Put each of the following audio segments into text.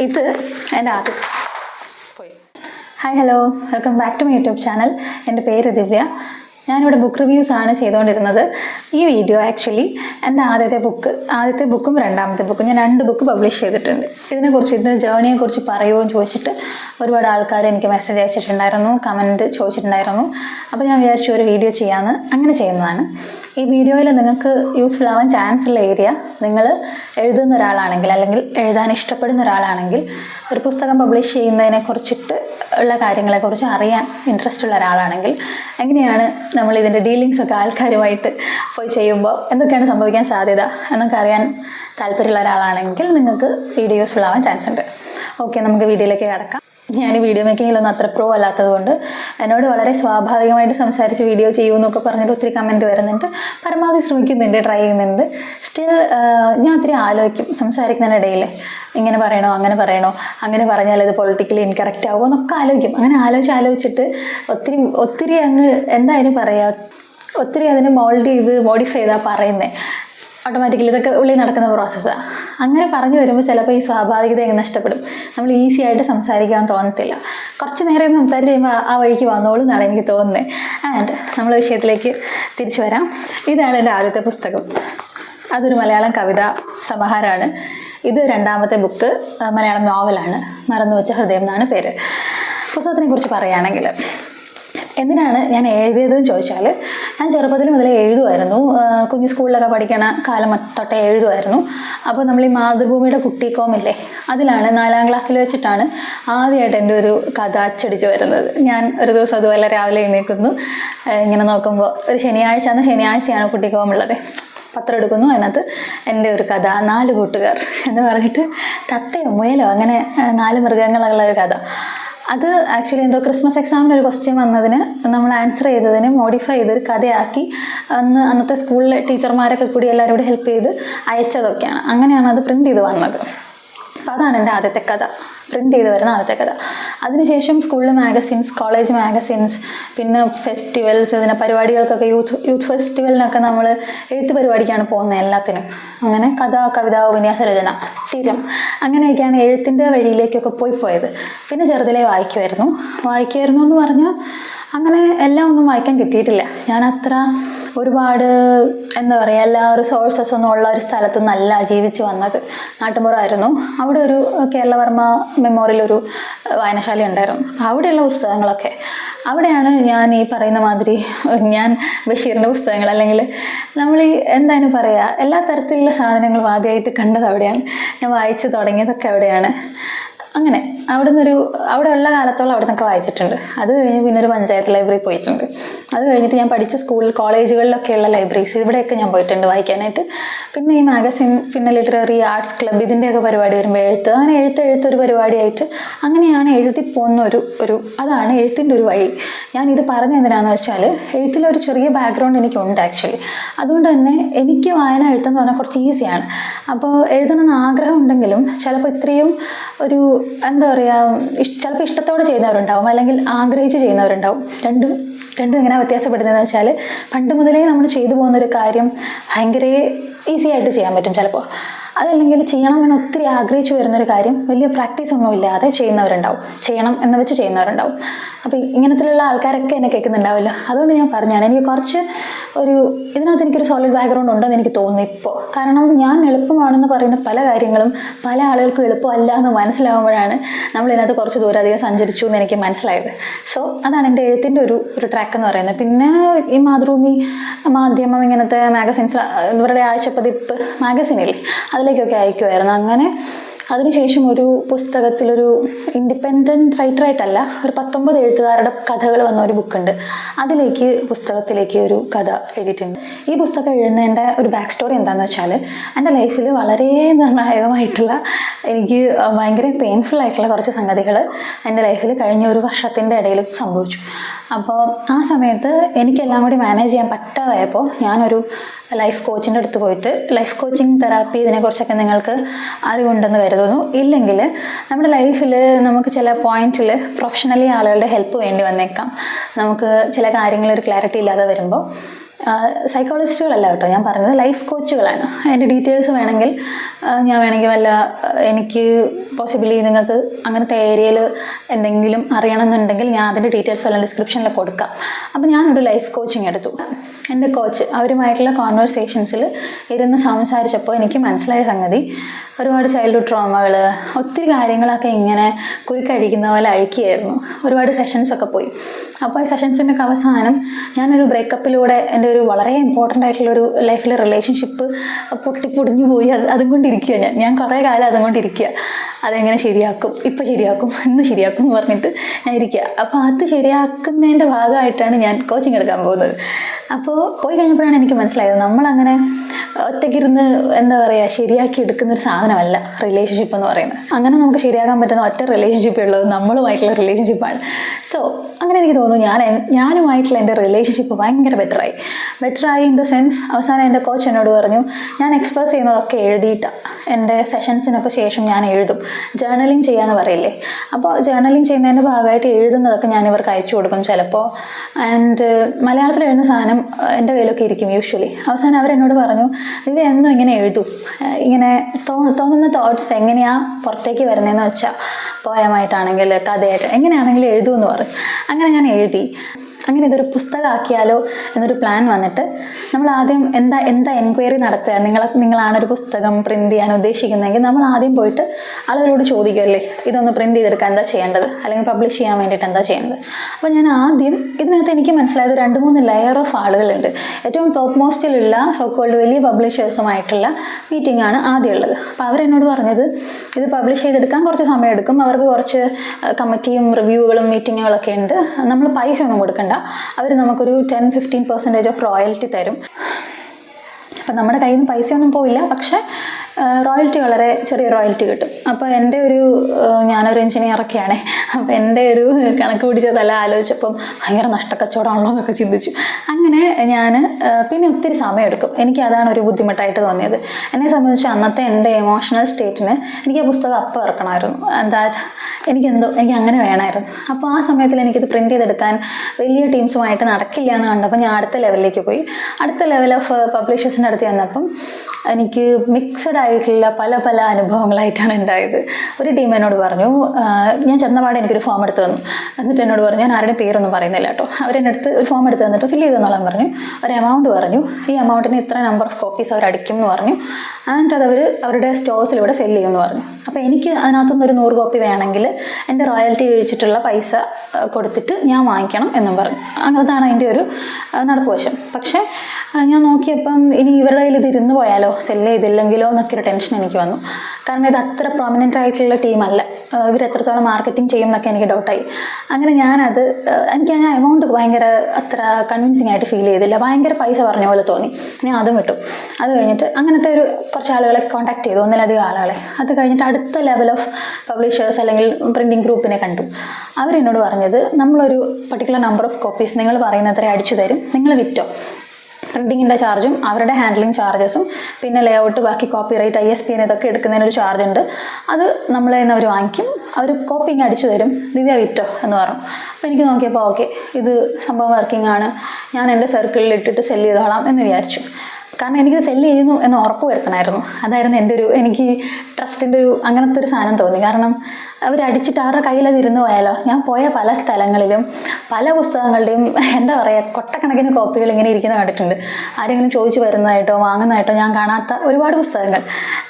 ഇത് എന്റെ ആദ്യം പോയി. Hi hello welcome back to my YouTube channel എന്റെ പേര് ദിവ്യ. ഞാനിവിടെ ബുക്ക് റിവ്യൂസ് ആണ് ചെയ്തുകൊണ്ടിരുന്നത്. ഈ വീഡിയോ ആക്ച്വലി എന്റെ ആദ്യത്തെ ബുക്ക് ആദ്യത്തെ ബുക്കും രണ്ടാമത്തെ ബുക്കും ഞാൻ രണ്ട് ബുക്ക് പബ്ലിഷ് ചെയ്തിട്ടുണ്ട്. ഇതിനെക്കുറിച്ച് ഇതിന്റെ ജേർണിയെക്കുറിച്ച് പറയുമോ ചോദിച്ചിട്ട് ഒരുപാട് ആൾക്കാർ എനിക്ക് മെസ്സേജ് അയച്ചിട്ടുണ്ടായിരുന്നു കമന്റ് ചോദിച്ചിട്ടുണ്ടായിരുന്നു. അപ്പോൾ ഞാൻ വിചാരിച്ചു ഒരു വീഡിയോ ചെയ്യാമെന്ന് അങ്ങനെ ചെയ്യുന്നതാണ്. ഈ വീഡിയോയിൽ നിങ്ങൾക്ക് യൂസ്ഫുൾ ആവാൻ ചാൻസ് ഉള്ള ഏരിയ നിങ്ങൾ എഴുതുന്ന ഒരാളാണെങ്കിൽ അല്ലെങ്കിൽ എഴുതാൻ ഇഷ്ടപ്പെടുന്ന ഒരാളാണെങ്കിൽ ഒരു പുസ്തകം പബ്ലിഷ് ചെയ്യുന്നതിനെ കുറിച്ചിട്ട് ഉള്ള കാര്യങ്ങളെക്കുറിച്ച് അറിയാൻ ഇൻട്രസ്റ്റ് ഉള്ള ഒരാളാണെങ്കിൽ എങ്ങനെയാണ് നമ്മൾ ഇതിന്റെ ഡീലിങ്സ് ഒക്കെ ആൾക്കാരുമായിട്ട് പോയി ചെയ്യുമ്പോൾ എന്തൊക്കെയാണ് സംഭവിക്കാൻ സാധ്യത എന്നൊക്കെ അറിയാൻ താല്പര്യമുള്ള ഒരാളാണെങ്കിൽ നിങ്ങൾക്ക് വീഡിയോസ് ആവാൻ ചാൻസ് ഉണ്ട്. ഓക്കെ നമുക്ക് വീഡിയോയിലേക്ക് കിടക്കാം. ഞാൻ വീഡിയോ മേക്കിങ്ങിലൊന്നും അത്ര പ്രോ അല്ലാത്തത് കൊണ്ട് എന്നോട് വളരെ സ്വാഭാവികമായിട്ട് സംസാരിച്ച് വീഡിയോ ചെയ്യുമെന്നൊക്കെ പറഞ്ഞിട്ട് ഒത്തിരി കമന്റ് വരുന്നുണ്ട്. പരമാവധി ശ്രമിക്കുന്നുണ്ട് ട്രൈ ചെയ്യുന്നുണ്ട്. സ്റ്റിൽ ഞാൻ ഒത്തിരി ആലോചിക്കും സംസാരിക്കുന്നതിനിടയിൽ ഇങ്ങനെ പറയണോ അങ്ങനെ പറയണോ അങ്ങനെ പറഞ്ഞാൽ അത് പൊളിറ്റിക്കലി ഇൻകറക്റ്റ് ആവുമോ എന്നൊക്കെ ആലോചിക്കും. അങ്ങനെ ആലോചിച്ച് ആലോചിച്ചിട്ട് ഒത്തിരി ഒത്തിരി അങ്ങ് എന്തായാലും പറയാ ഒത്തിരി അതിനെ മോൾഡ് ചെയ്ത് മോഡിഫൈ ചെയ്താൽ പറയുന്നത് ഓട്ടോമാറ്റിക്കലി ഇതൊക്കെ ഉള്ളിൽ നടക്കുന്ന പ്രോസസ്സാണ് അങ്ങനെ പറഞ്ഞു വരുമ്പോൾ ചിലപ്പോൾ ഈ സ്വാഭാവികത അങ്ങ് നഷ്ടപ്പെടും. നമ്മൾ ഈസി ആയിട്ട് സംസാരിക്കാൻ തോന്നത്തില്ല. കുറച്ച് നേരം സംസാരിച്ച് കഴിയുമ്പോൾ ആ വഴിക്ക് വന്നോളൂ എന്നാണ് എനിക്ക് തോന്നുന്നത് ആൻഡ് നമ്മൾ വിഷയത്തിലേക്ക് തിരിച്ചു വരാം. ഇതാണ് എന്റെ ആദ്യത്തെ പുസ്തകം. അതൊരു മലയാളം കവിത സമാഹാരമാണ്. ഇത് രണ്ടാമത്തെ ബുക്ക് മലയാളം നോവലാണ് മറന്നു വെച്ച ഹൃദയം എന്നാണ് പേര്. പുസ്തകത്തിനെ കുറിച്ച് പറയുകയാണെങ്കിൽ എന്തിനാണ് ഞാൻ എഴുതിയതെന്ന് ചോദിച്ചാൽ ഞാൻ ചെറുപ്പത്തിൽ മുതലേ എഴുതുമായിരുന്നു കുഞ്ഞു സ്കൂളിലൊക്കെ പഠിക്കണ കാലം തൊട്ടേ എഴുതുമായിരുന്നു അപ്പോൾ നമ്മൾ ഈ മാതൃഭൂമിയുടെ കുട്ടിക്കോമില്ലേ അതിലാണ് നാലാം ക്ലാസ്സിൽ വെച്ചിട്ടാണ് ആദ്യമായിട്ട് എന്റെ ഒരു കഥ അച്ചടിച്ച് വരുന്നത്. ഞാൻ ഒരു ദിവസം അതുപോലെ രാവിലെ എഴുന്നേൽക്കുന്നു. ഇങ്ങനെ നോക്കുമ്പോൾ ഒരു ശനിയാഴ്ച അന്ന് ശനിയാഴ്ചയാണ് കുട്ടിക്കോമുള്ളത്. പത്രം എടുക്കുന്നു അതിനകത്ത് എന്റെ ഒരു കഥ നാല് കൂട്ടുകാർ എന്ന് പറഞ്ഞിട്ട് തത്തയോ മുയലോ അങ്ങനെ നാല് മൃഗങ്ങളുള്ള ഒരു കഥ. അത് ആക്ച്വലി എന്തോ ക്രിസ്മസ് എക്സാമിന് ഒരു ക്വസ്റ്റ്യൻ വന്നതിന് നമ്മൾ ആൻസർ ചെയ്തതിന് മോഡിഫൈ ചെയ്ത് ഒരു കഥയാക്കി അന്ന് അന്നത്തെ സ്കൂളിലെ ടീച്ചർമാരൊക്കെ കൂടി എല്ലാവരും കൂടി ഹെൽപ്പ് ചെയ്ത് അയച്ചതൊക്കെയാണ്. അങ്ങനെയാണ് അത് പ്രിന്റ് ചെയ്ത് വന്നത്. അപ്പോൾ അതാണ് എന്റെ ആദ്യത്തെ കഥ. പ്രിന്റ് ചെയ്ത് വരുന്ന ആദ്യത്തെ കഥ. അതിനുശേഷം സ്കൂളിൽ മാഗസിൻസ് കോളേജ് മാഗസിൻസ് പിന്നെ ഫെസ്റ്റിവൽസ് ഇതിനെ പരിപാടികൾക്കൊക്കെ യൂത്ത് യൂത്ത് ഫെസ്റ്റിവലിനൊക്കെ നമ്മൾ എഴുത്ത് പരിപാടിക്കാണ് പോകുന്നത് എല്ലാത്തിനും. അങ്ങനെ കഥ കവിത ഉപന്യാസ രചന സ്ഥിരം. അങ്ങനെയൊക്കെയാണ് എഴുത്തിന്റെ വഴിയിലേക്കൊക്കെ പോയി പോയത്. പിന്നെ ചെറുതിലേ വായിക്കുമായിരുന്നു വായിക്കുമായിരുന്നു എന്ന് പറഞ്ഞാൽ അങ്ങനെ എല്ലാം ഒന്നും വായിക്കാൻ കിട്ടിയിട്ടില്ല. ഞാൻ അത്ര ഒരുപാട് എന്താ പറയുക എല്ലാ ഒരു സോഴ്സസ് ഒന്നും ഉള്ള ഒരു സ്ഥലത്ത് നല്ല ജീവിച്ചു വന്നത്. നാട്ടുമ്പുറമായിരുന്നു. അവിടെ ഒരു കേരളവർമ്മ മെമ്മോറിയൽ ഒരു വായനശാല ഉണ്ടായിരുന്നു. അവിടെയുള്ള പുസ്തകങ്ങളൊക്കെ. അവിടെയാണ് ഞാൻ ഈ പറയുന്ന മാതിരി ഞാൻ ബഷീറിന്റെ പുസ്തകങ്ങൾ അല്ലെങ്കിൽ നമ്മൾ ഈ എന്തായാലും പറയുക എല്ലാ തരത്തിലുള്ള സാധനങ്ങളും ആദ്യമായിട്ട് കണ്ടത് അവിടെയാണ്. ഞാൻ വായിച്ചു തുടങ്ങിയതൊക്കെ അവിടെയാണ്. അങ്ങനെ അവിടെ നിന്നൊരു അവിടെ ഉള്ള കാലത്തോളം അവിടെ നിന്നൊക്കെ വായിച്ചിട്ടുണ്ട്. അത് കഴിഞ്ഞ് പിന്നെ ഒരു പഞ്ചായത്ത് ലൈബ്രറി പോയിട്ടുണ്ട്. അത് കഴിഞ്ഞിട്ട് ഞാൻ പഠിച്ച സ്കൂൾ കോളേജുകളിലൊക്കെയുള്ള ലൈബ്രറീസ് ഇവിടെയൊക്കെ ഞാൻ പോയിട്ടുണ്ട് വായിക്കാനായിട്ട്. പിന്നെ ഈ മാഗസിൻ പിന്നെ ലിറ്റററി ആർട്സ് ക്ലബ് ഇതിന്റെയൊക്കെ പരിപാടി വരുമ്പോൾ എഴുത്ത് അങ്ങനെ എഴുത്ത് എഴുത്തൊരു പരിപാടിയായിട്ട് അങ്ങനെയാണ് എഴുതി പോകുന്ന ഒരു ഒരു അതാണ് എഴുത്തിന്റെ ഒരു വഴി. ഞാൻ ഇത് പറഞ്ഞ എന്തിനാന്ന് വെച്ചാൽ എഴുത്തിലൊരു ചെറിയ ബാക്ക്ഗ്രൗണ്ട് എനിക്കുണ്ട് ആക്ച്വലി അതുകൊണ്ട് തന്നെ എനിക്ക് വായന എഴുത്തെന്ന് പറഞ്ഞാൽ കുറച്ച് ഈസിയാണ് അപ്പോൾ എഴുതണമെന്ന് ആഗ്രഹം ഉണ്ടെങ്കിലും ചിലപ്പോൾ ഇത്രയും ഒരു എന്താ പറയുക ചിലപ്പോൾ ഇഷ്ടത്തോടെ ചെയ്യുന്നവരുണ്ടാവും അല്ലെങ്കിൽ ആഗ്രഹിച്ച് ചെയ്യുന്നവരുണ്ടാവും. രണ്ടും രണ്ടും എങ്ങനെ വ്യത്യാസപ്പെടുന്നതെന്ന് വെച്ചാൽ പണ്ട് മുതലേ നമ്മൾ ചെയ്തു പോകുന്നൊരു കാര്യം ഭയങ്കര ഈസി ആയിട്ട് ചെയ്യാൻ പറ്റും ചിലപ്പോൾ അതല്ലെങ്കിൽ ചെയ്യണം എന്ന് ഒത്തിരി ആഗ്രഹിച്ചു വരുന്നൊരു കാര്യം വലിയ പ്രാക്ടീസ് ഒന്നും ഇല്ലാതെ ചെയ്യുന്നവരുണ്ടാവും. ചെയ്യണം എന്ന് വെച്ച് ചെയ്യുന്നവരുണ്ടാവും. അപ്പോൾ ഇങ്ങനത്തിലുള്ള ആൾക്കാരൊക്കെ എന്നെ കേൾക്കുന്നുണ്ടാവുമല്ലോ അതുകൊണ്ട് ഞാൻ പറഞ്ഞാണ് എനിക്ക് കുറച്ച് ഒരു ഇതിനകത്ത് എനിക്കൊരു സോളിഡ് ബാക്ക്ഗ്രൗണ്ട് ഉണ്ടെന്ന് എനിക്ക് തോന്നുന്നു ഇപ്പോൾ കാരണം ഞാൻ എളുപ്പമാണെന്ന് പറയുന്ന പല കാര്യങ്ങളും പല ആളുകൾക്കും എളുപ്പമല്ല എന്ന് മനസ്സിലാവുമ്പോഴാണ് നമ്മൾ ഇതിനകത്ത് കുറച്ച് ദൂരം അധികം സഞ്ചരിച്ചു എന്ന് എനിക്ക് മനസ്സിലായത്. സോ അതാണ് എന്റെ എഴുത്തിന്റെ ഒരു ഒരു ട്രാക്ക് എന്ന് പറയുന്നത്. പിന്നെ ഈ മാതൃഭൂമി മാധ്യമം ഇങ്ങനത്തെ മാഗസിൻസ് ഇവരുടെ ആഴ്ചപ്പതിപ്പ് മാഗസിനില്ലേ അതിലേക്കൊക്കെ അയക്കുമായിരുന്നു അങ്ങനെ അതിനുശേഷം ഒരു പുസ്തകത്തിലൊരു ഇൻഡിപെൻഡന്റ് റൈറ്ററായിട്ടല്ല ഒരു പത്തൊമ്പത് എഴുത്തുകാരുടെ കഥകൾ വന്ന ഒരു ബുക്കുണ്ട് അതിലേക്ക് പുസ്തകത്തിലേക്ക് ഒരു കഥ എഴുതിയിട്ടുണ്ട്. ഈ പുസ്തകം എഴുതുന്നതിന്റെ ഒരു ബാക്ക് സ്റ്റോറി എന്താണെന്ന് വെച്ചാൽ എന്റെ ലൈഫിൽ വളരെ നിർണായകമായിട്ടുള്ള എനിക്ക് ഭയങ്കര പെയിൻഫുൾ ആയിട്ടുള്ള കുറച്ച് സംഗതികൾ എന്റെ ലൈഫിൽ കഴിഞ്ഞ ഒരു വർഷത്തിന്റെ ഇടയിൽ സംഭവിച്ചു. അപ്പോൾ ആ സമയത്ത് എനിക്കെല്ലാം കൂടി മാനേജ് ചെയ്യാൻ പറ്റാതായപ്പോൾ ഞാനൊരു ലൈഫ് കോച്ചിന്റെ അടുത്ത് പോയിട്ട് ലൈഫ് കോച്ചിങ് തെറാപ്പി ഇതിനെക്കുറിച്ചൊക്കെ നിങ്ങൾക്ക് അറിവുണ്ടെന്ന് കരുതുന്നു. ഇല്ലെങ്കിൽ നമ്മുടെ ലൈഫിൽ നമുക്ക് ചില പോയിന്റിൽ പ്രൊഫഷണലി ആളുകളുടെ ഹെൽപ്പ് വേണ്ടി വന്നേക്കാം. നമുക്ക് ചില കാര്യങ്ങൾ ഒരു ക്ലാരിറ്റി ഇല്ലാതെ വരുമ്പോൾ സൈക്കോളജിസ്റ്റുകളല്ല കേട്ടോ. ഞാൻ പറഞ്ഞത് ലൈഫ് കോച്ചുകളാണ് അതിന്റെ ഡീറ്റെയിൽസ് വേണമെങ്കിൽ ഞാൻ വേണമെങ്കിൽ വല്ല എനിക്ക് പോസിബിളി നിങ്ങൾക്ക് അങ്ങനത്തെ ഏരിയയിൽ എന്തെങ്കിലും അറിയണമെന്നുണ്ടെങ്കിൽ ഞാൻ അതിന്റെ ഡീറ്റെയിൽസ് എല്ലാം ഡിസ്ക്രിപ്ഷനിൽ കൊടുക്കാം. അപ്പോൾ ഞാനൊരു ലൈഫ് കോച്ചിങ് എടുത്തു. എന്റെ കോച്ച് അവരുമായിട്ടുള്ള കോൺവെർസേഷൻസിൽ ഇരുന്ന് സംസാരിച്ചപ്പോൾ എനിക്ക് മനസ്സിലായ സംഗതി ഒരുപാട് ചൈൽഡ്ഹുഡ് ട്രോമകൾ ഒത്തിരി കാര്യങ്ങളൊക്കെ ഇങ്ങനെ കുരുക്കഴിക്കുന്ന പോലെ അഴിക്കുകയായിരുന്നു ഒരുപാട് സെഷൻസ് ഒക്കെ പോയി. അപ്പോൾ ആ സെഷൻസിന്റെ അവസാനം ഞാനൊരു ബ്രേക്കപ്പിലൂടെ എന്റെ ഒരു വളരെ ഇമ്പോർട്ടന്റ് ആയിട്ടുള്ളൊരു ലൈഫിലെ റിലേഷൻഷിപ്പ് പൊട്ടിപ്പൊടിഞ്ഞു പോയി. അത് അതും കൊണ്ടിരിക്കുക ഞാൻ. ഞാൻ കുറേ കാലം അതും കൊണ്ടിരിക്കുക അതെങ്ങനെ ശരിയാക്കും? ഇപ്പം ശരിയാക്കും ഇന്ന് ശരിയാക്കും എന്ന് പറഞ്ഞിട്ട് ഞാൻ ഇരിക്കുക അപ്പൊ അത് ശരിയാക്കുന്നതിന്റെ ഭാഗമായിട്ടാണ് ഞാൻ കോച്ചിങ് എടുക്കാൻ പോകുന്നത്. അപ്പോൾ പോയി കഴിഞ്ഞപ്പോഴാണ് എനിക്ക് മനസ്സിലായത് നമ്മളങ്ങനെ ഒറ്റയ്ക്കിരുന്ന് എന്താ പറയുക ശരിയാക്കി എടുക്കുന്ന ഒരു സാധനമല്ല റിലേഷൻഷിപ്പ് എന്ന് പറയുന്നത്. അങ്ങനെ നമുക്ക് ശരിയാക്കാൻ പറ്റുന്ന ഒറ്റ റിലേഷൻഷിപ്പ് ഉള്ളത് നമ്മളുമായിട്ടുള്ള റിലേഷൻഷിപ്പാണ് സോ അങ്ങനെ എനിക്ക് തോന്നുന്നു ഞാൻ ഞാനുമായിട്ടുള്ള എന്റെ റിലേഷൻഷിപ്പ് ഭയങ്കര ബെറ്ററായി ബെറ്ററായി ഇൻ ദ സെൻസ് അവസാനം എന്റെ കോച്ച് എന്നോട് പറഞ്ഞു ഞാൻ എക്സ്പ്രസ് ചെയ്യുന്നതൊക്കെ എഴുതിയിട്ടാണ് എന്റെ സെഷൻസിനൊക്കെ ശേഷം ഞാൻ എഴുതും. ജേർണലിങ് ചെയ്യാന്ന് പറയില്ലേ? അപ്പോൾ ജേർണലിങ് ചെയ്യുന്നതിന്റെ ഭാഗമായിട്ട് എഴുതുന്നതൊക്കെ ഞാൻ ഇവർക്ക് അയച്ചു കൊടുക്കും ചിലപ്പോൾ ആൻഡ് മലയാളത്തിൽ എഴുതുന്ന സാധനം എന്റെ കയ്യിലൊക്കെ ഇരിക്കും യൂഷ്വലി അവസാനം അവരെന്നോട് പറഞ്ഞു ദിവ എന്നും ഇങ്ങനെ എഴുതും. ഇങ്ങനെ തോ തോന്നുന്ന തോട്ട്സ് എങ്ങനെയാണ് പുറത്തേക്ക് വരുന്നതെന്ന് വെച്ചാൽ പോയമായിട്ടാണെങ്കിൽ കഥയായിട്ട് എങ്ങനെയാണെങ്കിലും എഴുതുമെന്ന് പറയും. അങ്ങനെ ഞാൻ എഴുതി. അങ്ങനെ ഇതൊരു പുസ്തകമാക്കിയാലോ എന്നൊരു പ്ലാൻ വന്നിട്ട് നമ്മൾ ആദ്യം എന്താ എന്താ എൻക്വയറി നടത്തുക? നിങ്ങൾ നിങ്ങളാണ് ഒരു പുസ്തകം പ്രിന്റ് ചെയ്യാൻ ഉദ്ദേശിക്കുന്നതെങ്കിൽ നമ്മൾ ആദ്യം പോയിട്ട് ആളുകളോട് ചോദിക്കുമല്ലേ ഇതൊന്ന് പ്രിന്റ് ചെയ്തെടുക്കാൻ എന്താ ചെയ്യേണ്ടത്? അല്ലെങ്കിൽ പബ്ലിഷ് ചെയ്യാൻ വേണ്ടിയിട്ട് എന്താ ചെയ്യേണ്ടത്? അപ്പോൾ ഞാൻ ആദ്യം ഇതിനകത്ത് എനിക്ക് മനസ്സിലായത് രണ്ട് മൂന്ന് ലെയർ ഓഫ് ആളുകളുണ്ട്. ഏറ്റവും ടോപ്പ് മോസ്റ്റിലുള്ള സോക്കോൾഡ് വലിയ പബ്ലിഷേഴ്സുമായിട്ടുള്ള മീറ്റിംഗ് ആണ് ആദ്യം ഉള്ളത്. അപ്പോൾ അവരെന്നോട് പറഞ്ഞത് ഇത് പബ്ലിഷ് ചെയ്തെടുക്കാൻ കുറച്ച് സമയം എടുക്കും. അവർക്ക് കുറച്ച് കമ്മിറ്റിയും റിവ്യൂകളും മീറ്റിങ്ങുകളൊക്കെ ഉണ്ട്. നമ്മൾ പൈസ ഒന്നും കൊടുക്കണ്ട. അവർ നമുക്കൊരു ten fifteen percentage of royalty തരും. അപ്പം നമ്മുടെ കയ്യിൽ നിന്ന് പൈസയൊന്നും പോയില്ല പക്ഷേ റോയൽറ്റി വളരെ ചെറിയ റോയൽറ്റി കിട്ടും. അപ്പോൾ എന്റെ ഒരു ഞാനൊരു എഞ്ചിനീയറൊക്കെയാണേ അപ്പോൾ എന്റെ ഒരു കണക്ക് പിടിച്ചതല്ല ആലോചിച്ചപ്പം ഭയങ്കര നഷ്ടക്കച്ചവടമാണല്ലോ എന്നൊക്കെ ചിന്തിച്ചു. അങ്ങനെ ഞാൻ പിന്നെ ഒത്തിരി സമയം എടുക്കും എനിക്ക് അതാണ് ഒരു ബുദ്ധിമുട്ടായിട്ട് തോന്നിയത്. എന്നെ സംബന്ധിച്ച് അന്നത്തെ എന്റെ എമോഷണൽ സ്റ്റേറ്റിന് എനിക്ക് ആ പുസ്തകം അപ്പം ഇറക്കണമായിരുന്നു. എന്താ എനിക്കെന്തോ എനിക്ക് അങ്ങനെ വേണമായിരുന്നു. അപ്പോൾ ആ സമയത്തിൽ എനിക്കിത് പ്രിന്റ് ചെയ്തെടുക്കാൻ വലിയ ടീംസുമായിട്ട് നടക്കില്ല എന്ന് കണ്ടപ്പോൾ ഞാൻ അടുത്ത ലെവലിലേക്ക് പോയി. അടുത്ത ലെവൽ ഓഫ് പബ്ലിഷേഴ്സിന്റെ അടുത്ത് ചെന്നപ്പം എനിക്ക് മിക്സഡ് ആയിട്ടുള്ള പല പല അനുഭവങ്ങളായിട്ടാണ് ഉണ്ടായത്. ഒരു ടീം എന്നോട് പറഞ്ഞു ഞാൻ ചെന്നപാടെ എനിക്കൊരു ഫോം എടുത്ത് തന്നു. എന്നിട്ട് എന്നോട് പറഞ്ഞു ഞാൻ ആരുടെ പേരൊന്നും പറയുന്നില്ല കേട്ടോ അവരെന്നെ അടുത്ത് ഒരു ഫോം എടുത്ത് തന്നിട്ട് ഫില്ല് ചെയ്തെന്നോളാൻ പറഞ്ഞു. ഒരു എമൗണ്ട് പറഞ്ഞു. ഈ എമൗണ്ടിന് ഇത്ര നമ്പർ ഓഫ് കോപ്പീസ് അവർ അടിക്കും എന്ന് പറഞ്ഞു. എന്നിട്ട് അത് അവർ അവരുടെ സ്റ്റോഴ്സിലൂടെ സെല്ല് ചെയ്യുമെന്ന് പറഞ്ഞു. അപ്പോൾ എനിക്ക് അതിനകത്തുനിന്ന് ഒരു നൂറ് കോപ്പി വേണമെങ്കിൽ എന്റെ റോയൽറ്റി കഴിച്ചിട്ടുള്ള പൈസ കൊടുത്തിട്ട് ഞാൻ വാങ്ങിക്കണം എന്നും പറഞ്ഞു. അതാണ് അതിന്റെ ഒരു ആ, നടപ്പ് വശം പക്ഷേ ഞാൻ നോക്കിയപ്പം ഇനി ഇവരുടെ കയ്യിൽ ഇത് ഇരുന്ന് പോയാലോ? സെല്ല് ചെയ്തില്ലെങ്കിലോ എന്നൊക്കെ ഒരു ടെൻഷൻ എനിക്ക് വന്നു. കാരണം ഇത് അത്ര പ്രൊമിനന്റ് ആയിട്ടുള്ള ടീമല്ല ഇവർ എത്രത്തോളം മാർക്കറ്റിംഗ് ചെയ്യും എന്നൊക്കെ എനിക്ക് ഡൗട്ടായി അങ്ങനെ ഞാനത് എനിക്ക് ഞാൻ എമൗണ്ട് ഭയങ്കര അത്ര കൺവിൻസിങ് ആയിട്ട് ഫീൽ ചെയ്തില്ല. ഭയങ്കര പൈസ പറഞ്ഞ പോലെ തോന്നി. ഞാൻ അതും വിട്ടു. അത് കഴിഞ്ഞിട്ട് അങ്ങനത്തെ ഒരു കുറച്ച് ആളുകളെ കോൺടാക്ട് ചെയ്തു ഒന്നിലധികം ആളുകളെ. അത് കഴിഞ്ഞിട്ട് അടുത്ത ലെവൽ ഓഫ് പബ്ലിഷേഴ്സ് അല്ലെങ്കിൽ പ്രിന്റിംഗ് ഗ്രൂപ്പിനെ കണ്ടു. അവരെന്നോട് പറഞ്ഞത് നമ്മളൊരു പർട്ടിക്കുലർ നമ്പർ ഓഫ് കോപ്പീസ് നിങ്ങൾ പറയുന്നത്ര അടിച്ചു തരും. നിങ്ങൾ വിറ്റോ? പ്രിന്റിങ്ങിന്റെ ചാർജും അവരുടെ ഹാൻഡ്ലിംഗ് ചാർജസും പിന്നെ ലേ ഔട്ട് ബാക്കി copyright I S P ഇതൊക്കെ എടുക്കുന്നതിനൊരു ചാർജ് ഉണ്ട്. അത് നമ്മളെ നിന്ന് അവർ വാങ്ങിക്കും. അവർ കോപ്പി ഇങ്ങ് അടിച്ചു തരും. ദിവ്യ വിറ്റോ? എന്ന് പറഞ്ഞു. അപ്പോൾ എനിക്ക് നോക്കിയപ്പോൾ ഓക്കെ ഇത് സംഭവം വർക്കിംഗ് ആണ്. ഞാൻ എന്റെ സർക്കിളിൽ ഇട്ടിട്ട് സെൽ ചെയ്തോളാം എന്ന് വിചാരിച്ചു. കാരണം എനിക്ക് സെല്ല് ചെയ്യുന്നു എന്ന് ഉറപ്പ് വരുത്തണമായിരുന്നു. അതായിരുന്നു എന്റെ ഒരു എനിക്ക് ട്രസ്റ്റിന്റെ ഒരു അങ്ങനത്തെ ഒരു സാധനം തോന്നി. കാരണം അവരടിച്ചിട്ട് അവരുടെ കയ്യിൽ അത് ഇരുന്ന് പോയാലോ? ഞാൻ പോയ പല സ്ഥലങ്ങളിലും പല പുസ്തകങ്ങളുടെയും എന്താ പറയുക കൊട്ടക്കണക്കിന് കോപ്പികൾ ഇങ്ങനെ ഇരിക്കുന്ന കണ്ടിട്ടുണ്ട്. ആരെങ്കിലും ചോദിച്ചു വരുന്നതായിട്ടോ വാങ്ങുന്നതായിട്ടോ ഞാൻ കാണാത്ത ഒരുപാട് പുസ്തകങ്ങൾ.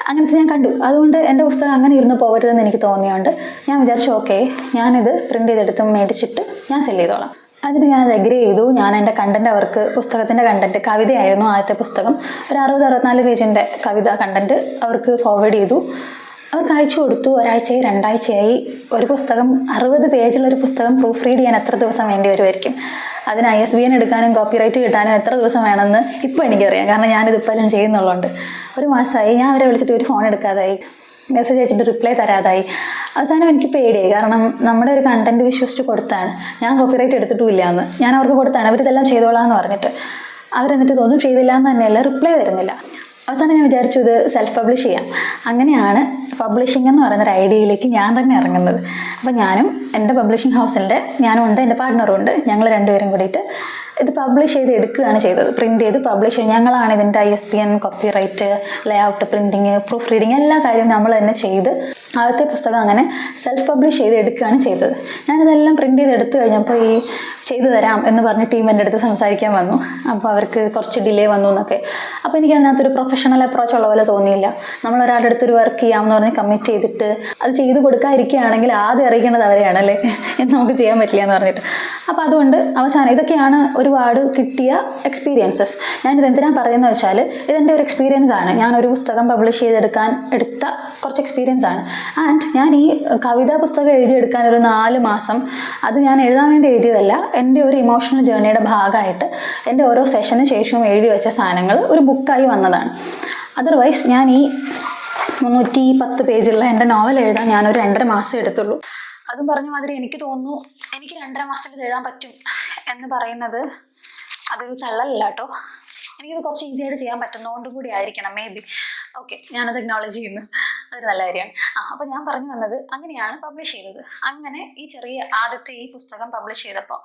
അങ്ങനത്തെ ഞാൻ കണ്ടു. അതുകൊണ്ട് എന്റെ പുസ്തകം അങ്ങനെ ഇരുന്ന് പോകരുതെന്ന് എനിക്ക് തോന്നിയതുകൊണ്ട് ഞാൻ വിചാരിച്ചു ഓക്കെ ഞാനിത് പ്രിന്റ് ചെയ്തെടുത്ത് മേടിച്ചിട്ട് ഞാൻ സെല്ല് ചെയ്തോളാം. അതിന് ഞാൻ അഗ്രി ചെയ്തു. ഞാൻ എന്റെ കണ്ടന്റ് അവർക്ക് പുസ്തകത്തിന്റെ കണ്ടന്റ് കവിതയായിരുന്നു ആദ്യത്തെ പുസ്തകം. ഒരു അറുപത് അറുപത്തിനാല് പേജിന്റെ കവിത കണ്ടന്റ് അവർക്ക് ഫോർവേഡ് ചെയ്തു. അവർക്ക് അയച്ചു കൊടുത്തു. ഒരാഴ്ചയായി രണ്ടാഴ്ചയായി ഒരു പുസ്തകം അറുപത് പേജുള്ള ഒരു പുസ്തകം പ്രൂഫ് റീഡ് ചെയ്യാൻ എത്ര ദിവസം വേണ്ടി വരുമായിരിക്കും? അതിന് ഐ എസ് ബി എൻ എടുക്കാനും കോപ്പിറൈറ്റ് കിട്ടാനും എത്ര ദിവസം വേണമെന്ന് ഇപ്പോൾ എനിക്കറിയാം. കാരണം ഞാനിത് എല്ലാം ചെയ്യുന്നുള്ളതുകൊണ്ട് ഒരു മാസമായി. ഞാൻ അവരെ വിളിച്ചിട്ട് ഒരു ഫോൺ എടുക്കാതായി. മെസ്സേജ് അയച്ചിട്ട് റിപ്ലൈ തരാതായി. അവസാനം എനിക്ക് പേടിയായി. കാരണം നമ്മുടെ ഒരു കണ്ടന്റ് വിശ്വസിച്ച് കൊടുത്താണ്. ഞാൻ കോപ്പിറൈറ്റ് എടുത്തിട്ടുമില്ല എന്ന് ഞാൻ അവർക്ക് കൊടുത്താണ്. അവരിതെല്ലാം ചെയ്തോളാം എന്ന് പറഞ്ഞിട്ട്. അവരെന്നിട്ട് തോന്നും ചെയ്തില്ല എന്ന് തന്നെയല്ല റിപ്ലൈ തരുന്നില്ല. അവസാനം ഞാൻ വിചാരിച്ചു ഇത് സെൽഫ് പബ്ലിഷ് ചെയ്യാം. അങ്ങനെയാണ് പബ്ലിഷിംഗ് എന്ന് പറയുന്ന ഒരു ഐഡിയയിലേക്ക് ഞാൻ തന്നെ ഇറങ്ങുന്നത്. അപ്പോൾ ഞാനും എന്റെ പബ്ലിഷിംഗ് ഹൗസിന്റെ ഞാനും ഉണ്ട് എന്റെ പാർട്ട്ണറും ഉണ്ട്. ഞങ്ങൾ രണ്ടുപേരും കൂടിയിട്ട് ഇത് പബ്ലിഷ് ചെയ്ത് എടുക്കുകയാണ് ചെയ്തത്. പ്രിന്റ് ചെയ്ത് പബ്ലിഷ് ചെയ്ത് ഞങ്ങളാണ് ഇതിന്റെ I S B N copyright layout printing proof reading എല്ലാ കാര്യവും നമ്മൾ തന്നെ ചെയ്ത് ആദ്യത്തെ പുസ്തകം അങ്ങനെ സെൽഫ് പബ്ലിഷ് ചെയ്ത് എടുക്കുകയാണ് ചെയ്തത്. ഞാനിതെല്ലാം പ്രിന്റ് ചെയ്ത് എടുത്തു കഴിഞ്ഞപ്പോൾ ഈ ചെയ്തു തരാം എന്ന് പറഞ്ഞ് ടീം എന്റെ അടുത്ത് സംസാരിക്കാൻ വന്നു. അപ്പോൾ അവർക്ക് കുറച്ച് ഡിലേ വന്നു എന്നൊക്കെ. അപ്പോൾ എനിക്ക് അതിനകത്തൊരു പ്രൊഫഷണൽ അപ്രോച്ച് ഉള്ള പോലെ തോന്നിയില്ല. നമ്മൾ ഒരാളുടെ അടുത്തൊരു വർക്ക് ചെയ്യാമെന്ന് പറഞ്ഞ് കമ്മിറ്റ് ചെയ്തിട്ട് അത് ചെയ്ത് കൊടുക്കാതിരിക്കുകയാണെങ്കിൽ ആദ്യം അറിയിക്കേണ്ടത് അവരെയാണ് അല്ലേ എന്ന് നമുക്ക് ചെയ്യാൻ പറ്റില്ല എന്ന് പറഞ്ഞിട്ട്. അപ്പോൾ അതുകൊണ്ട് അവസാനം ഇതൊക്കെയാണ് ഒരുപാട് കിട്ടിയ എക്സ്പീരിയൻസസ് ഞാനിത് എന്തിനാണ് പറയുന്നത് വെച്ചാൽ ഇതെന്റെ ഒരു എക്സ്പീരിയൻസ് ആണ്. ഞാൻ ഒരു പുസ്തകം പബ്ലിഷ് ചെയ്തെടുക്കാൻ എടുത്ത കുറച്ച് എക്സ്പീരിയൻസ് ആണ്. ആൻഡ് ഞാൻ ഈ കവിതാ പുസ്തകം എഴുതിയെടുക്കാൻ ഒരു നാല് മാസം അത് ഞാൻ എഴുതാൻ വേണ്ടി എഴുതിയതല്ല എന്റെ ഒരു ഇമോഷണൽ ജേർണിയുടെ ഭാഗമായിട്ട് എന്റെ ഓരോ സെഷന് ശേഷവും എഴുതി വെച്ച സാധനങ്ങൾ ഒരു ബുക്കായി വന്നതാണ്. അതർവൈസ് ഞാൻ ഈ മുന്നൂറ്റി പത്ത് പേജുള്ള എന്റെ നോവൽ എഴുതാൻ ഞാനൊരു രണ്ടര മാസം എടുത്തുള്ളൂ. അതും പറഞ്ഞ മാതിരി എനിക്ക് തോന്നുന്നു എനിക്ക് രണ്ടര മാസത്തിൽ എഴുതാൻ പറ്റും. എന്ന് പറയുന്നത് അതൊരു തള്ളലല്ല കേട്ടോ എനിക്കിത് കുറച്ച് ഈസി ആയിട്ട് ചെയ്യാൻ പറ്റുന്നതുകൊണ്ട് കൂടി ആയിരിക്കണം മേ ബി ഓക്കെ ഞാനത് അക്നോളജ് ചെയ്യുന്നു. അതൊരു നല്ല കാര്യമാണ്. ആ അപ്പോൾ ഞാൻ പറഞ്ഞു വന്നത് അങ്ങനെയാണ് പബ്ലിഷ് ചെയ്തത്. അങ്ങനെ ഈ ചെറിയ ആദ്യത്തെ ഈ പുസ്തകം പബ്ലിഷ് ചെയ്തപ്പോൾ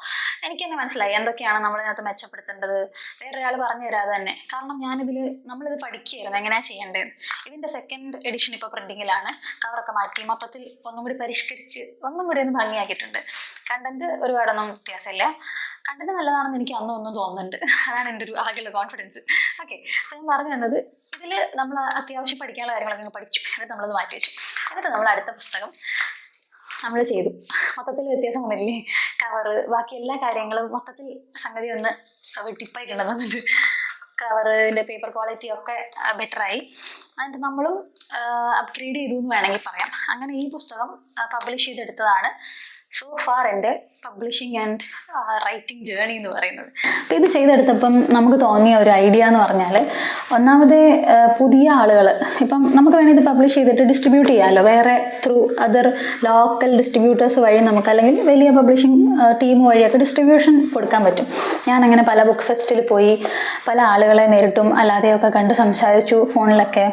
എനിക്ക് തന്നെ മനസ്സിലായി എന്തൊക്കെയാണ് നമ്മൾ നമ്മളിതിനകത്ത് മെച്ചപ്പെടുത്തേണ്ടത്. വേറൊരാൾ പറഞ്ഞു തരാതെ തന്നെ. കാരണം ഞാനിതിൽ നമ്മളിത് പഠിക്കുകയായിരുന്നു. എങ്ങനെയാണ് ചെയ്യേണ്ടത്? ഇതിന്റെ സെക്കൻഡ് എഡിഷൻ ഇപ്പോൾ പ്രിന്റിങ്ങിലാണ് കവറൊക്കെ മാറ്റി മൊത്തത്തിൽ ഒന്നും കൂടി പരിഷ്കരിച്ച് ഒന്നും കൂടി ഒന്ന് ഭംഗിയാക്കിയിട്ടുണ്ട്. കണ്ടന്റ് ഒരുപാടൊന്നും വ്യത്യാസമില്ല. കണ്ടന്റ് നല്ലതാണെന്ന് എനിക്ക് അന്നും ഒന്നും തോന്നുന്നുണ്ട്. അതാണ് എന്റെ ഒരു ആകെയുള്ള കോൺഫിഡൻസ് ഓക്കെ അപ്പോൾ ഞാൻ പറഞ്ഞു വന്നത് ഇതിൽ നമ്മൾ അത്യാവശ്യം പഠിക്കാനുള്ള കാര്യങ്ങളൊക്കെ പഠിച്ചു. എന്നിട്ട് നമ്മളത് മാറ്റി വെച്ചു. എന്നിട്ട് നമ്മൾ അടുത്ത പുസ്തകം നമ്മൾ ചെയ്തു. മൊത്തത്തിൽ വ്യത്യാസം വന്നില്ലേ കവറ് ബാക്കി എല്ലാ കാര്യങ്ങളും മൊത്തത്തിൽ സംഗതി ഒന്ന് വെട്ടിപ്പായിട്ടുണ്ട് വന്നിട്ട് കവറിന്റെ പേപ്പർ ക്വാളിറ്റി ഒക്കെ ബെറ്ററായി എന്നിട്ട് നമ്മളും അപ്ഗ്രേഡ് ചെയ്തു എന്ന് വേണമെങ്കിൽ പറയാം. അങ്ങനെ ഈ പുസ്തകം പബ്ലിഷ് ചെയ്തെടുത്തതാണ് സോ ഫാർ എന്റെ പബ്ലിഷിംഗ് ആൻഡ് റൈറ്റിംഗ് ജേണി എന്ന് പറയുന്നത്. അപ്പം ഇത് ചെയ്തെടുത്തപ്പം നമുക്ക് തോന്നിയ ഒരു ഐഡിയ എന്ന് പറഞ്ഞാൽ ഒന്നാമത് പുതിയ ആളുകൾ ഇപ്പം നമുക്ക് വേണമെങ്കിൽ ഇത് പബ്ലിഷ് ചെയ്തിട്ട് ഡിസ്ട്രിബ്യൂട്ട് ചെയ്യാമല്ലോ വേറെ ത്രൂ അതർ ലോക്കൽ ഡിസ്ട്രിബ്യൂട്ടേഴ്സ് വഴി നമുക്ക് അല്ലെങ്കിൽ വലിയ പബ്ലിഷിംഗ് ടീം വഴിയൊക്കെ ഡിസ്ട്രിബ്യൂഷൻ കൊടുക്കാൻ പറ്റും. ഞാൻ അങ്ങനെ പല ബുക്ക് ഫെസ്റ്റിൽ പോയി പല ആളുകളെ നേരിട്ടും അല്ലാതെയൊക്കെ കണ്ട് സംസാരിച്ചു ഫോണിലൊക്കെ.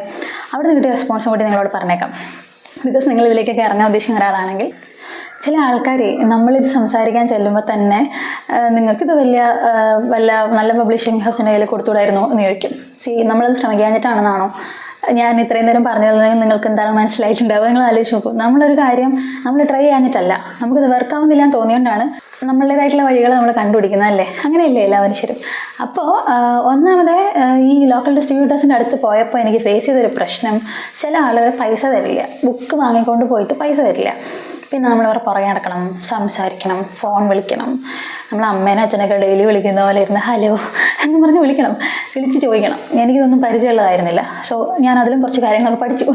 അവിടുന്ന് കിട്ടിയ റെസ്പോൺസും കൂടി നിങ്ങളോട് പറഞ്ഞേക്കാം. ബിക്കോസ് നിങ്ങൾ ഇതിലേക്കൊക്കെ ഇറങ്ങാൻ ഉദ്ദേശിക്കുന്ന ഒരാളാണെങ്കിൽ ചില ആൾക്കാർ നമ്മളിത് സംസാരിക്കാൻ ചെല്ലുമ്പോൾ തന്നെ നിങ്ങൾക്കിത് വലിയ വല്ല നല്ല പബ്ലിഷിംഗ് ഹൗസിന്റെ കയ്യിൽ കൊടുത്തുവിടായിരുന്നു എന്ന് ചോദിക്കും. സി നമ്മളത് ശ്രമിക്കാഞ്ഞിട്ടാണെന്നാണോ? ഞാൻ ഇത്രയും നേരം പറഞ്ഞു പറഞ്ഞത് നിങ്ങൾക്ക് എന്താണ് മനസ്സിലായിട്ടുണ്ടാവുക? നിങ്ങൾ ആലോചിച്ച് നോക്കൂ. നമ്മളൊരു കാര്യം നമ്മൾ ട്രൈ ചെയ്യാഞ്ഞിട്ടല്ല. നമുക്കിത് വർക്ക് ആവുന്നില്ല എന്ന് തോന്നിയോണ്ടാണ് നമ്മളുടേതായിട്ടുള്ള വഴികൾ നമ്മൾ കണ്ടുപിടിക്കുന്നത് അല്ലേ? അങ്ങനെയല്ലേ എല്ലാ മനുഷ്യരും? അപ്പോൾ ഒന്നാമത് ഈ ലോക്കൽ ഡിസ്ട്രിബ്യൂട്ടേഴ്സിന്റെ അടുത്ത് പോയപ്പോൾ എനിക്ക് ഫേസ് ചെയ്തൊരു പ്രശ്നം ചില ആളുകൾ പൈസ തരില്ല. ബുക്ക് വാങ്ങിക്കൊണ്ട് പോയിട്ട് പൈസ തരില്ല. പിന്നെ നമ്മൾ അവരെ പുറകെ നടക്കണം സംസാരിക്കണം ഫോൺ വിളിക്കണം. നമ്മൾ അമ്മേനെ അച്ഛനൊക്കെ ഡെയിലി വിളിക്കുന്ന പോലെ ഇരുന്ന് ഹലോ എന്ന് പറഞ്ഞ് വിളിക്കണം വിളിച്ച് ചോദിക്കണം. എനിക്കിതൊന്നും പരിചയമുള്ളതായിരുന്നില്ല. സോ ഞാൻ അതിലും കുറച്ച് കാര്യങ്ങളൊക്കെ പഠിച്ചു.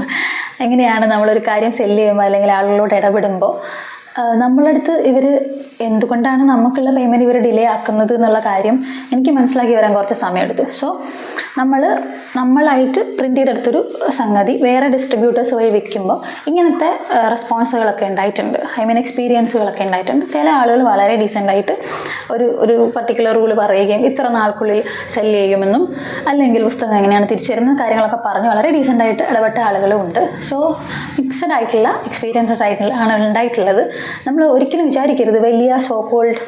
എങ്ങനെയാണ് നമ്മളൊരു കാര്യം സെല്ല് ചെയ്യുമ്പോൾ അല്ലെങ്കിൽ ആളുകളോട് ഇടപെടുമ്പോൾ നമ്മളടുത്ത് ഇവർ എന്തുകൊണ്ടാണ് നമുക്കുള്ള പേയ്മെന്റ് ഇവർ ഡിലേ ആക്കുന്നത് എന്നുള്ള കാര്യം എനിക്ക് മനസ്സിലാക്കി വരാൻ കുറച്ച് സമയമെടുത്തു. സോ നമ്മൾ നമ്മളായിട്ട് പ്രിന്റ് ചെയ്തെടുത്തൊരു സംഗതി വേറെ ഡിസ്ട്രിബ്യൂട്ടേഴ്സ് വഴി വിൽക്കുമ്പോൾ ഇങ്ങനത്തെ റെസ്പോൺസുകളൊക്കെ ഉണ്ടായിട്ടുണ്ട്. ഐ മീൻ എക്സ്പീരിയൻസുകളൊക്കെ ഉണ്ടായിട്ടുണ്ട്. ചില ആളുകൾ വളരെ ഡീസന്റായിട്ട് ഒരു ഒരു പർട്ടിക്കുലർ റൂൾ പറയുകയും ഇത്ര നാൾക്കുള്ളിൽ സെൽ ചെയ്യുമെന്നും അല്ലെങ്കിൽ പുസ്തകം എങ്ങനെയാണ് തിരിച്ചു കാര്യങ്ങളൊക്കെ പറഞ്ഞ് വളരെ ഡീസന്റായിട്ട് ഇടപെട്ട ആളുകളും ഉണ്ട്. സോ മിക്സഡ് ആയിട്ടുള്ള എക്സ്പീരിയൻസസ് ആയിട്ടുള്ള ആണ് ഉണ്ടായിട്ടുള്ളത്. നമ്മൾ ഒരിക്കലും വിചാരിക്കരുത് വലിയ സോ കോൾഡ്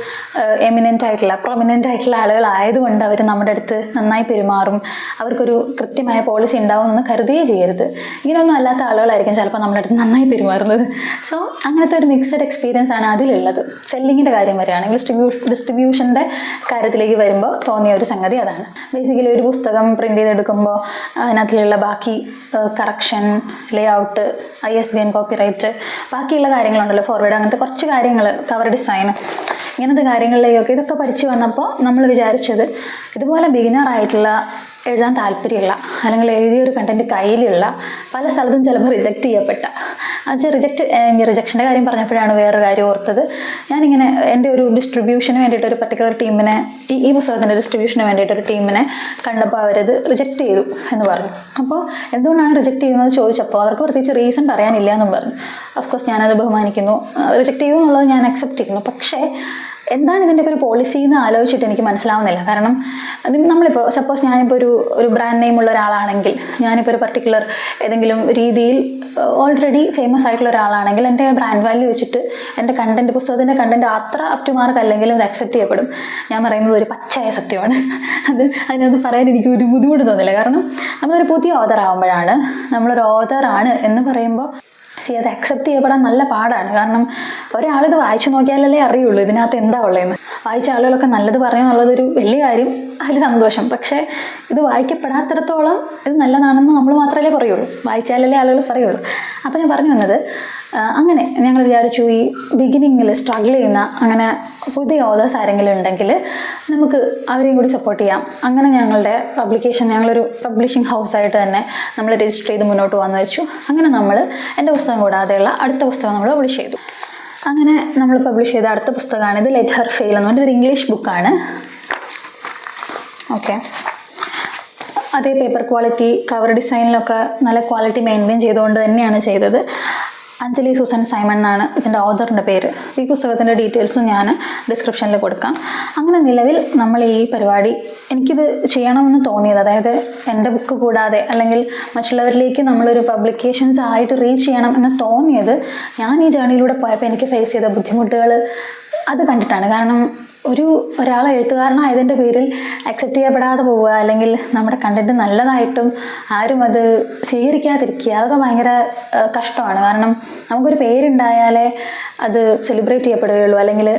എമിനന്റ് ആയിട്ടുള്ള പ്രൊമിനന്റ് ആയിട്ടുള്ള ആളുകളായതുകൊണ്ട് അവർ നമ്മുടെ അടുത്ത് നന്നായി പെരുമാറും. അവർക്കൊരു കൃത്യമായ പോളിസി ഉണ്ടാവും എന്ന് കരുതുകയേ ചെയ്യരുത്. ഇങ്ങനെയൊന്നും അല്ലാത്ത ആളുകളായിരിക്കും ചിലപ്പോൾ നമ്മുടെ അടുത്ത് നന്നായി പെരുമാറുന്നത്. സോ അങ്ങനത്തെ ഒരു മിക്സഡ് എക്സ്പീരിയൻസ് ആണ് അതിലുള്ളത്. സെല്ലിങ്ങിന്റെ കാര്യം വരികയാണെങ്കിൽ ഡിസ്ട്രിബ്യൂ ഡിസ്ട്രിബ്യൂഷന്റെ കാര്യത്തിലേക്ക് വരുമ്പോൾ തോന്നിയ ഒരു സംഗതി അതാണ്. ബേസിക്കലി ഒരു പുസ്തകം പ്രിന്റ് ചെയ്തെടുക്കുമ്പോൾ അതിനകത്തിലുള്ള ബാക്കി correction layout I S B N copyright ബാക്കിയുള്ള കാര്യങ്ങളുണ്ടല്ലോ ഫോർവേഡ് അങ്ങനത്തെ കുറച്ച് കാര്യങ്ങൾ കവർ ഡിസൈൻ ഇങ്ങനത്തെ കാര്യങ്ങളിലേക്കൊക്കെ ഇതൊക്കെ പഠിച്ചു വന്നപ്പോൾ നമ്മൾ വിചാരിച്ചത് ഇതുപോലെ ബിഗിനർ ആയിട്ടുള്ള എഴുതാൻ താല്പര്യമുള്ള അല്ലെങ്കിൽ എഴുതിയൊരു കണ്ടന്റ് കയ്യിലുള്ള പല സ്ഥലത്തും ചിലപ്പോൾ റിജക്റ്റ് ചെയ്യപ്പെട്ട. അത് റിജക്റ്റ് റിജക്ഷന്റെ കാര്യം പറഞ്ഞപ്പോഴാണ് വേറൊരു കാര്യം ഓർത്തത്. ഞാനിങ്ങനെ എന്റെ ഒരു ഡിസ്ട്രിബ്യൂഷന് വേണ്ടിയിട്ട് ഒരു പർട്ടിക്കുലർ ടീമിനെ ഈ ഈ പുസ്തകത്തിന്റെ ഡിസ്ട്രിബ്യൂഷന് വേണ്ടിയിട്ട് ഒരു ടീമിനെ കണ്ടപ്പോൾ അവരത് റിജക്റ്റ് ചെയ്തു എന്ന് പറഞ്ഞു. അപ്പോൾ എന്തുകൊണ്ടാണ് റിജക്റ്റ് ചെയ്യുന്നത് ചോദിച്ചപ്പോൾ അവർക്ക് പ്രത്യേകിച്ച് റീസൺ പറയാനില്ല എന്നും പറഞ്ഞു. ഓഫ് കോഴ്സ് ഞാനത് ബഹുമാനിക്കുന്നു. റിജക്റ്റ് ചെയ്തു എന്നുള്ളത് ഞാൻ അക്സെപ്റ്റ് ചെയ്യുന്നു. പക്ഷേ എന്താണ് ഇതിന്റെ ഒരു പോളിസി എന്ന് ആലോചിച്ചിട്ട് എനിക്ക് മനസ്സിലാവുന്നില്ല. കാരണം നമ്മളിപ്പോൾ സപ്പോസ് ഞാനിപ്പോൾ ഒരു ഒരു ബ്രാൻഡ് നെയിം ഉള്ള ഒരാളാണെങ്കിൽ ഞാനിപ്പോൾ ഒരു പർട്ടിക്കുലർ ഏതെങ്കിലും രീതിയിൽ ഓൾറെഡി ഫേമസ് ആയിട്ടുള്ള ഒരാളാണെങ്കിൽ എന്റെ ബ്രാൻഡ് വാല്യൂ വെച്ചിട്ട് എന്റെ കണ്ടന്റ് പുസ്തകത്തിന്റെ കണ്ടന്റ് അത്ര അപ് ടു മാർക്ക് അല്ലെങ്കിലും അത് അക്സെപ്റ്റ് ചെയ്യപ്പെടും. ഞാൻ പറയുന്നത് ഒരു പച്ചയായ സത്യമാണ്. അത് അതിനകത്ത് പറയാൻ എനിക്ക് ഒരു ബുദ്ധിമുട്ട് തോന്നില്ല. കാരണം നമ്മളൊരു പുതിയ ഓതർ ആകുമ്പോഴാണ് നമ്മളൊരു ഓതറാണ് എന്ന് പറയുമ്പോൾ സി അത് അക്സെപ്റ്റ് ചെയ്യപ്പെടാൻ നല്ല പാടാണ്. കാരണം ഒരാളിത് വായിച്ചു നോക്കിയാലല്ലേ അറിയുള്ളൂ ഇതിനകത്ത് എന്താ ഉള്ളതെന്ന് വായിച്ച ആളുകളൊക്കെ നല്ലത് പറയുക എന്നുള്ളതൊരു വലിയ കാര്യം അതിൽ സന്തോഷം. പക്ഷേ ഇത് വായിക്കപ്പെടാത്തിടത്തോളം ഇത് നല്ലതാണെന്ന് നമ്മൾ മാത്രമല്ലേ പറയുള്ളൂ. വായിച്ചാലല്ലേ ആളുകൾ പറയുള്ളൂ. അപ്പോൾ ഞാൻ പറഞ്ഞു വന്നത് അങ്ങനെ ഞങ്ങൾ വിചാരിച്ചു ഈ ബിഗിനിങ്ങിൽ സ്ട്രഗിൾ ചെയ്യുന്ന അങ്ങനെ പുതിയ ഓതേഴ്സ് ആരെങ്കിലും ഉണ്ടെങ്കിൽ നമുക്ക് അവരെയും കൂടി സപ്പോർട്ട് ചെയ്യാം. അങ്ങനെ ഞങ്ങളുടെ പബ്ലിക്കേഷൻ ഞങ്ങളൊരു പബ്ലിഷിംഗ് ഹൗസായിട്ട് തന്നെ നമ്മൾ രജിസ്റ്റർ ചെയ്ത് മുന്നോട്ട് പോകാമെന്ന് വെച്ചു. അങ്ങനെ നമ്മൾ എന്റെ പുസ്തകം കൂടാതെയുള്ള അടുത്ത പുസ്തകം നമ്മൾ പബ്ലിഷ് ചെയ്തു. അങ്ങനെ നമ്മൾ പബ്ലിഷ് ചെയ്ത അടുത്ത പുസ്തകമാണ് ഇത് ലെറ്റ് ഹർ ഫെയിൽ എന്ന് പറഞ്ഞിട്ട് ഒരു ഇംഗ്ലീഷ് ബുക്കാണ് ഓക്കെ അതേ പേപ്പർ ക്വാളിറ്റി കവർ ഡിസൈനിലൊക്കെ നല്ല ക്വാളിറ്റി മെയിന്റെയിൻ ചെയ്തുകൊണ്ട് തന്നെയാണ് ചെയ്തത്. അഞ്ജലി സൂസൻ സൈമൺ എന്നാണ് ഇതിന്റെ ഓതറിന്റെ പേര്. ഈ പുസ്തകത്തിന്റെ ഡീറ്റെയിൽസും ഞാൻ ഡിസ്ക്രിപ്ഷനിൽ കൊടുക്കാം. അങ്ങനെ നിലവിൽ നമ്മൾ ഈ പരിപാടി എനിക്കിത് ചെയ്യണമെന്ന് തോന്നിയത് അതായത് എന്റെ ബുക്ക് കൂടാതെ അല്ലെങ്കിൽ മറ്റുള്ളവരിലേക്ക് നമ്മളൊരു പബ്ലിക്കേഷൻസ് ആയിട്ട് റീച്ച് ചെയ്യണം എന്ന് തോന്നിയത് ഞാൻ ഈ ജേണിയിലൂടെ പോയപ്പോൾ എനിക്ക് ഫേസ് ചെയ്ത ബുദ്ധിമുട്ടുകൾ അത് കണ്ടിട്ടാണ്. കാരണം ഒരു ഒരാൾ എഴുത്തുകാരനായതിന്റെ പേരിൽ അക്സെപ്റ്റ് ചെയ്യപ്പെടാതെ പോവുക അല്ലെങ്കിൽ നമ്മുടെ കണ്ടന്റ് നല്ലതായിട്ടും ആരും അത് സ്വീകരിക്കാതിരിക്കുക അതൊക്കെ ഭയങ്കര കഷ്ടമാണ്. കാരണം നമുക്കൊരു പേരുണ്ടായാലേ അത് സെലിബ്രേറ്റ് ചെയ്യപ്പെടുകയുള്ളൂ. അല്ലെങ്കിൽ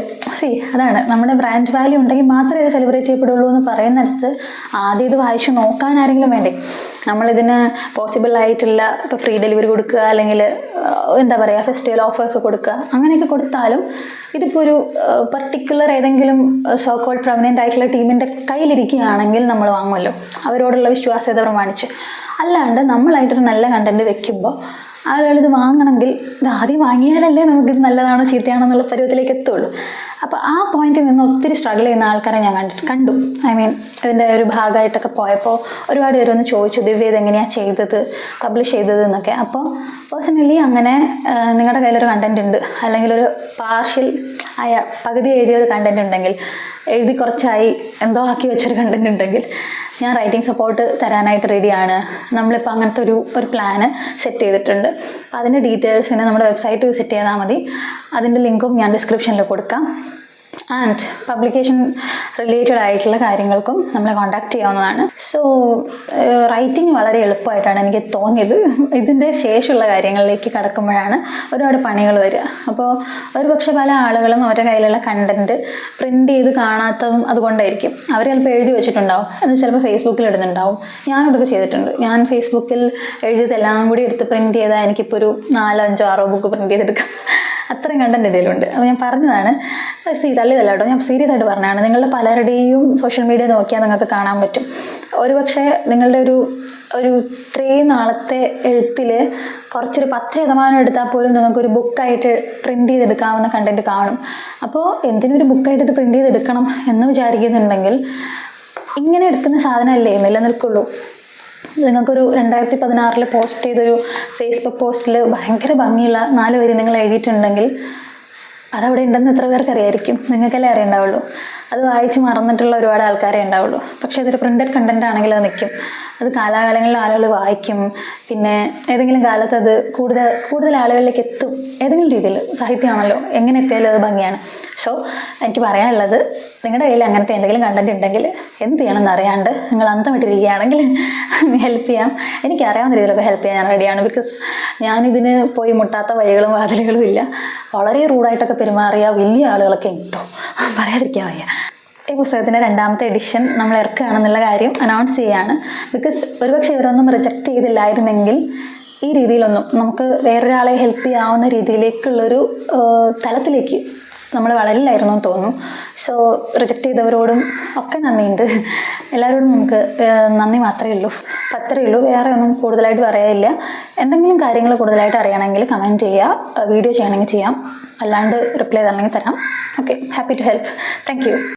സി അതാണ്. നമ്മുടെ ബ്രാൻഡ് വാല്യൂ ഉണ്ടെങ്കിൽ മാത്രമേ അത് സെലിബ്രേറ്റ് ചെയ്യപ്പെടുള്ളൂ എന്ന് പറയുന്നിടത്ത് ആദ്യം ഇത് വായിച്ചു നോക്കാൻ ആരെങ്കിലും വേണ്ടേ? നമ്മളിതിന് പോസിബിൾ ആയിട്ടുള്ള ഇപ്പോൾ ഫ്രീ ഡെലിവറി കൊടുക്കുക അല്ലെങ്കിൽ എന്താ പറയുക ഫെസ്റ്റിവൽ ഓഫേഴ്സ് കൊടുക്കുക അങ്ങനെയൊക്കെ കൊടുത്താലും ഇതിപ്പോൾ ഒരു പർട്ടിക്കുലർ ഏതെങ്കിലും സോ കോൾഡ് പ്രൊമിനന്റ് ആയിട്ടുള്ള ടീമിന്റെ കയ്യിലിരിക്കുകയാണെങ്കിൽ നമ്മൾ വാങ്ങുമല്ലോ. അവരോടുള്ള വിശ്വാസ്യത പ്രമാണിച്ച്. അല്ലാണ്ട് നമ്മളായിട്ടൊരു നല്ല കണ്ടന്റ് വെക്കുമ്പോൾ ആളുകൾ ഇത് വാങ്ങണമെങ്കിൽ ഇത് ആദ്യം വാങ്ങിയാലല്ലേ നമുക്കിത് നല്ലതാണോ ചീത്തയാണോ എന്നുള്ള പരുവത്തിലേക്ക് എത്തുള്ളൂ. അപ്പോൾ ആ പോയിന്റിൽ നിന്ന് ഒത്തിരി സ്ട്രഗിൾ ചെയ്യുന്ന ആൾക്കാരെ ഞാൻ കണ്ടിട്ട് കണ്ടു. ഐ മീൻ ഇതിന്റെ ഒരു ഭാഗമായിട്ടൊക്കെ പോയപ്പോൾ ഒരുപാട് പേര് ഒന്ന് ചോദിച്ചു ദിവ്യ ഇതെങ്ങനെയാണ് ചെയ്തത് പബ്ലിഷ് ചെയ്തത് എന്നൊക്കെ. അപ്പോൾ പേഴ്സണലി അങ്ങനെ നിങ്ങളുടെ കയ്യിലൊരു കണ്ടന്റ് ഉണ്ട്. അല്ലെങ്കിൽ ഒരു പാർഷ്യൽ ആയ പകുതി എഴുതിയ ഒരു കണ്ടന്റ് ഉണ്ടെങ്കിൽ എഴുതി കുറച്ചായി എന്തോ ആക്കി വെച്ചൊരു കണ്ടന്റ് ഉണ്ടെങ്കിൽ ഞാൻ റൈറ്റിംഗ് സപ്പോർട്ട് തരാനായിട്ട് റെഡിയാണ് നമ്മളിപ്പോൾ അങ്ങനത്തെ ഒരു ഒരു പ്ലാന് സെറ്റ് ചെയ്തിട്ടുണ്ട്. അപ്പോൾ അതിന്റെ ഡീറ്റെയിൽസിന് നമ്മുടെ വെബ്സൈറ്റ് വിസിറ്റ് ചെയ്താൽ മതി. അതിന്റെ ലിങ്കും ഞാൻ ഡിസ്ക്രിപ്ഷനിൽ കൊടുക്കാം. ആൻഡ് പബ്ലിക്കേഷൻ റിലേറ്റഡ് ആയിട്ടുള്ള കാര്യങ്ങൾക്കും നമ്മളെ കോൺടാക്ട് ചെയ്യാവുന്നതാണ്. സോ റൈറ്റിംഗ് വളരെ എളുപ്പമായിട്ടാണ് എനിക്ക് തോന്നിയത്. ഇതിന്റെ ശേഷമുള്ള കാര്യങ്ങളിലേക്ക് കടക്കുമ്പോഴാണ് ഒരുപാട് പണികൾ വരിക. അപ്പോൾ ഒരു പക്ഷെ പല ആളുകളും അവരുടെ കയ്യിലുള്ള കണ്ടന്റ് പ്രിന്റ് ചെയ്ത് കാണാത്തതും അതുകൊണ്ടായിരിക്കും. അവർ ചിലപ്പോൾ എഴുതി വെച്ചിട്ടുണ്ടാവും. അത് ചിലപ്പോൾ ഫേസ്ബുക്കിൽ ഇടുന്നുണ്ടാവും. ഞാനതൊക്കെ ചെയ്തിട്ടുണ്ട്. ഞാൻ ഫേസ്ബുക്കിൽ എഴുതിയതെല്ലാം കൂടി എടുത്ത് പ്രിന്റ് ചെയ്താൽ എനിക്കിപ്പോൾ ഒരു നാലോ അഞ്ചോ ആറോ ബുക്ക് പ്രിന്റ് ചെയ്തെടുക്കാം. അത്രയും കണ്ടന്റ് കയ്യിലുണ്ട് അപ്പോൾ ഞാൻ പറഞ്ഞതാണ് സീ തള്ളിയതല്ല കേട്ടോ. ഞാൻ സീരിയസ് ആയിട്ട് പറഞ്ഞതാണ്. നിങ്ങളുടെ പലരുടെയും സോഷ്യൽ മീഡിയ നോക്കിയാൽ നിങ്ങൾക്ക് കാണാൻ പറ്റും. ഒരുപക്ഷെ നിങ്ങളുടെ ഒരു ഒരു ഇത്രയും നാളത്തെ എഴുത്തിൽ കുറച്ചൊരു പത്ത് ശതമാനം എടുത്താൽ പോലും നിങ്ങൾക്കൊരു ബുക്കായിട്ട് പ്രിന്റ് ചെയ്തെടുക്കാവുന്ന കണ്ടന്റ് കാണും. അപ്പോൾ എന്തിനൊരു ബുക്കായിട്ട് ഇത് പ്രിന്റ് ചെയ്തെടുക്കണം എന്ന് വിചാരിക്കുന്നുണ്ടെങ്കിൽ ഇങ്ങനെ എടുക്കുന്ന സാധനമല്ലേ നിലനിൽക്കുള്ളൂ. നിങ്ങൾക്കൊരു രണ്ടായിരത്തി പതിനാറിൽ പോസ്റ്റ് ചെയ്തൊരു ഫേസ്ബുക്ക് പോസ്റ്റിൽ ഭയങ്കര ഭംഗിയുള്ള നാല് വരി നിങ്ങൾ എഴുതിയിട്ടുണ്ടെങ്കിൽ അതവിടെ ഉണ്ടെന്ന് എത്ര പേർക്ക് അറിയായിരിക്കും നിങ്ങൾക്കല്ലേ അറിയണ്ടാവുള്ളൂ. അത് വായിച്ച് മറന്നിട്ടുള്ള ഒരുപാട് ആൾക്കാരെ ഉണ്ടാവുള്ളൂ. പക്ഷെ ഇതൊരു പ്രിന്റഡ് കണ്ടന്റ് ആണെങ്കിൽ അത് നിൽക്കും അത് കാലാകാലങ്ങളിൽ ആളുകൾ വായിക്കും. പിന്നെ ഏതെങ്കിലും കാലത്ത് അത് കൂടുതൽ കൂടുതൽ ആളുകളിലേക്ക് എത്തും. ഏതെങ്കിലും രീതിയിൽ സാഹിത്യമാണല്ലോ. എങ്ങനെ എത്തിയാലും അത് ഭംഗിയാണ്. സോ എനിക്ക് പറയാനുള്ളത് നിങ്ങളുടെ കയ്യിൽ അങ്ങനത്തെ എന്തെങ്കിലും കണ്ടന്റ് ഉണ്ടെങ്കിൽ എന്ത് ചെയ്യണമെന്ന് അറിയാണ്ട് നിങ്ങൾ അന്തമിട്ടിരിക്കുകയാണെങ്കിൽ ഹെൽപ്പ് ചെയ്യാം. എനിക്ക് അറിയാവുന്ന രീതിയിലൊക്കെ ഹെൽപ്പ് ചെയ്യാൻ ഞാൻ റെഡിയാണ് ബിക്കോസ് ഞാനിതിന് പോയി മുട്ടാത്ത വഴികളും വാതിലുകളും ഇല്ല. വളരെ റൂഡായിട്ടൊക്കെ പെരുമാറിയ വലിയ ആളുകളൊക്കെ ഉണ്ടോ? പറയാതിരിക്കാൻ വയ്യ. ഈ പുസ്തകത്തിന്റെ രണ്ടാമത്തെ എഡിഷൻ നമ്മൾ ഇറക്കുകയാണെന്നുള്ള കാര്യം അനൗൺസ് ചെയ്യാണ്. ബിക്കോസ് ഒരുപക്ഷെ ഇവരൊന്നും റിജക്റ്റ് ചെയ്തില്ലായിരുന്നെങ്കിൽ ഈ രീതിയിലൊന്നും നമുക്ക് വേറൊരാളെ ഹെൽപ്പ് ചെയ്യാവുന്ന രീതിയിലേക്കുള്ളൊരു തലത്തിലേക്ക് നമ്മൾ വളരില്ലായിരുന്നു എന്ന് തോന്നുന്നു. സോ റിജക്റ്റ് ചെയ്തവരോടും ഒക്കെ നന്ദിയുണ്ട്. എല്ലാവരോടും നമുക്ക് നന്ദി മാത്രമേ ഉള്ളൂ. അത്രേ ഉള്ളൂ. വേറെ ഒന്നും കൂടുതലായിട്ട് പറയാനില്ല. എന്തെങ്കിലും കാര്യങ്ങൾ കൂടുതലായിട്ട് അറിയണമെങ്കിൽ കമന്റ് ചെയ്യുക വീഡിയോ ചെയ്യണമെങ്കിൽ ചെയ്യാം. അല്ലാണ്ട് റിപ്ലൈ തരണമെങ്കിൽ തരാം. Okay happy to help thank